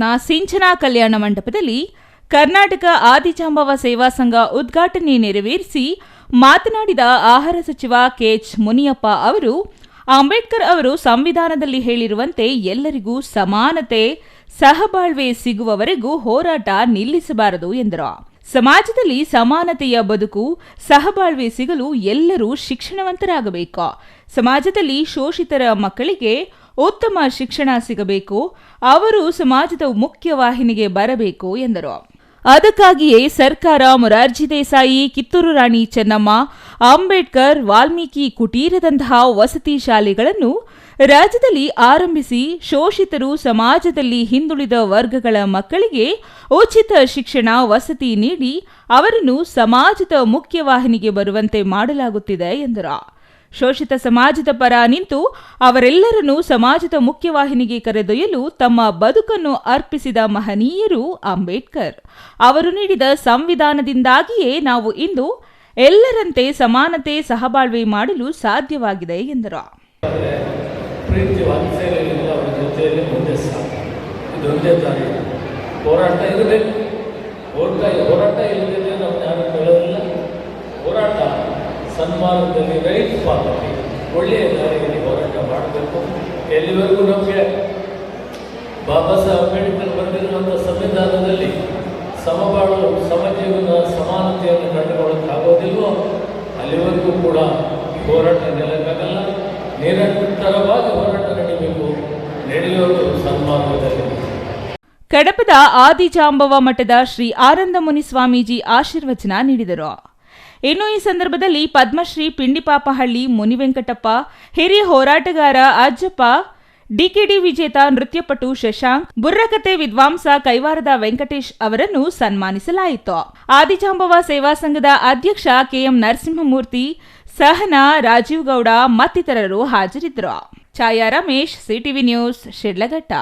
ನ ಸಿಂಚನಾ ಕಲ್ಯಾಣ ಮಂಟಪದಲ್ಲಿ ಕರ್ನಾಟಕ ಆದಿಜಾಂಬವ ಸೇವಾ ಸಂಘ ಉದ್ಘಾಟನೆ ನೆರವೇರಿಸಿ ಮಾತನಾಡಿದ ಆಹಾರ ಸಚಿವ ಕೆಎಚ್ ಮುನಿಯಪ್ಪ ಅವರು, ಅಂಬೇಡ್ಕರ್ ಅವರು ಸಂವಿಧಾನದಲ್ಲಿ ಹೇಳಿರುವಂತೆ ಎಲ್ಲರಿಗೂ ಸಮಾನತೆ, ಸಹಬಾಳ್ವೆ ಸಿಗುವವರೆಗೂ ಹೋರಾಟ ನಿಲ್ಲಿಸಬಾರದು ಎಂದರು. ಸಮಾಜದಲ್ಲಿ ಸಮಾನತೆಯ ಬದುಕು, ಸಹಬಾಳ್ವೆ ಸಿಗಲು ಎಲ್ಲರೂ ಶಿಕ್ಷಣವಂತರಾಗಬೇಕು. ಸಮಾಜದಲ್ಲಿ ಶೋಷಿತರ ಮಕ್ಕಳಿಗೆ ಉತ್ತಮ ಶಿಕ್ಷಣ ಸಿಗಬೇಕು, ಅವರು ಸಮಾಜದ ಮುಖ್ಯವಾಹಿನಿಗೆ ಬರಬೇಕು ಎಂದರು. ಅದಕ್ಕಾಗಿಯೇ ಸರ್ಕಾರ ಮೊರಾರ್ಜಿ ದೇಸಾಯಿ, ಕಿತ್ತೂರು ರಾಣಿ ಚೆನ್ನಮ್ಮ, ಅಂಬೇಡ್ಕರ್, ವಾಲ್ಮೀಕಿ ಕುಟೀರದಂತಹ ವಸತಿ ಶಾಲೆಗಳನ್ನು ರಾಜ್ಯದಲ್ಲಿ ಆರಂಭಿಸಿ ಶೋಷಿತರು ಸಮಾಜದಲ್ಲಿ ಹಿಂದುಳಿದ ವರ್ಗಗಳ ಮಕ್ಕಳಿಗೆ ಉಚಿತ ಶಿಕ್ಷಣ, ವಸತಿ ನೀಡಿ ಅವರನ್ನು ಸಮಾಜದ ಮುಖ್ಯವಾಹಿನಿಗೆ ಬರುವಂತೆ ಮಾಡಲಾಗುತ್ತಿದೆ ಎಂದರು. ಶೋಷಿತ ಸಮಾಜದ ಪರ ನಿಂತು ಅವರೆಲ್ಲರನ್ನೂ ಸಮಾಜದ ಮುಖ್ಯವಾಹಿನಿಗೆ ಕರೆದೊಯ್ಯಲು ತಮ್ಮ ಬದುಕನ್ನು ಅರ್ಪಿಸಿದ ಮಹನೀಯರು ಅಂಬೇಡ್ಕರ್. ಅವರು ನೀಡಿದ ಸಂವಿಧಾನದಿಂದಾಗಿಯೇ ನಾವು ಇಂದು ಎಲ್ಲರಂತೆ ಸಮಾನತೆ ಸಹಬಾಳ್ವೆ ಮಾಡಲು ಸಾಧ್ಯವಾಗಿದೆ ಎಂದರು. ಪ್ರೀತಿ ವಾತ್ಸಲ್ಯದಿಂದ ಅವರ ಜೊತೆಯಲ್ಲಿ ಮುಂದೆ ಸಾಕು ಇದೊಂದೇ ದಾರಿ ಹೋರಾಟ ಇರಬೇಕು ಹೋರಾಟ ಹೋರಾಟ ಇಲ್ಲದಿದ್ದರೆ ನಾವು ಯಾರು ಕೇಳೋದಿಲ್ಲ ಹೋರಾಟ ಸನ್ಮಾರ್ಗದಲ್ಲಿ ರೈತ ಪಾತ್ರಕ್ಕೆ ಒಳ್ಳೆಯ ದಾರಿಯಲ್ಲಿ ಹೋರಾಟ ಮಾಡಬೇಕು. ಎಲ್ಲಿವರೆಗೂ ನಮಗೆ ಬಾಬಾ ಸಾಹೇಬ್ ಅಂಬೇಡ್ಕರ್ ಬರೆದಿರುವಂಥ ಸಂವಿಧಾನದಲ್ಲಿ ಸಮಬಾಳು, ಸಮಜೀವನ, ಸಮಾನತೆಯನ್ನು ಕಂಡುಕೊಳ್ಳೋಕ್ಕಾಗೋದಿಲ್ವೋ ಅಲ್ಲಿವರೆಗೂ ಕೂಡ ಹೋರಾಟ ನಿಲ್ಲಕ್ಕಾಗಲ್ಲ ನಿರಂತರವಾಗಿ ಹೋರಾಟ ನಡೀಬೇಕು. ನಡೆಯೋದು ಸನ್ಮಾರ್ಗದಲ್ಲಿ. ಕಡಪದ ಆದಿಜಾಂಬವ ಮಠದ ಶ್ರೀ ಆನಂದಮುನಿ ಸ್ವಾಮೀಜಿ ಆಶೀರ್ವಚನ ನೀಡಿದರು. ಇನ್ನು ಈ ಸಂದರ್ಭದಲ್ಲಿ ಪದ್ಮಶ್ರೀ ಪಿಂಡಿಪಾಪಹಳ್ಳಿ, ಮುನಿವೆಂಕಟಪ್ಪ, ಹಿರಿಯ ಹೋರಾಟಗಾರ ಅಜ್ಜಪ್ಪ, ಡಿಕೆಡಿ ವಿಜೇತ ನೃತ್ಯಪಟು ಶಶಾಂಕ್, ಬುರ್ರಕತೆ ವಿದ್ವಾಂಸ ಕೈವಾರದ ವೆಂಕಟೇಶ್ ಅವರನ್ನು ಸನ್ಮಾನಿಸಲಾಯಿತು. ಆದಿಜಾಂಬವ ಸೇವಾ ಸಂಘದ ಅಧ್ಯಕ್ಷ ಕೆಎಂ ನರಸಿಂಹಮೂರ್ತಿ, ಸಹನಾ ರಾಜೀವ್ ಗೌಡ ಮತ್ತಿತರರು ಹಾಜರಿದ್ದರು. Chaya Ramesh, CTV news, Shidlaghatta.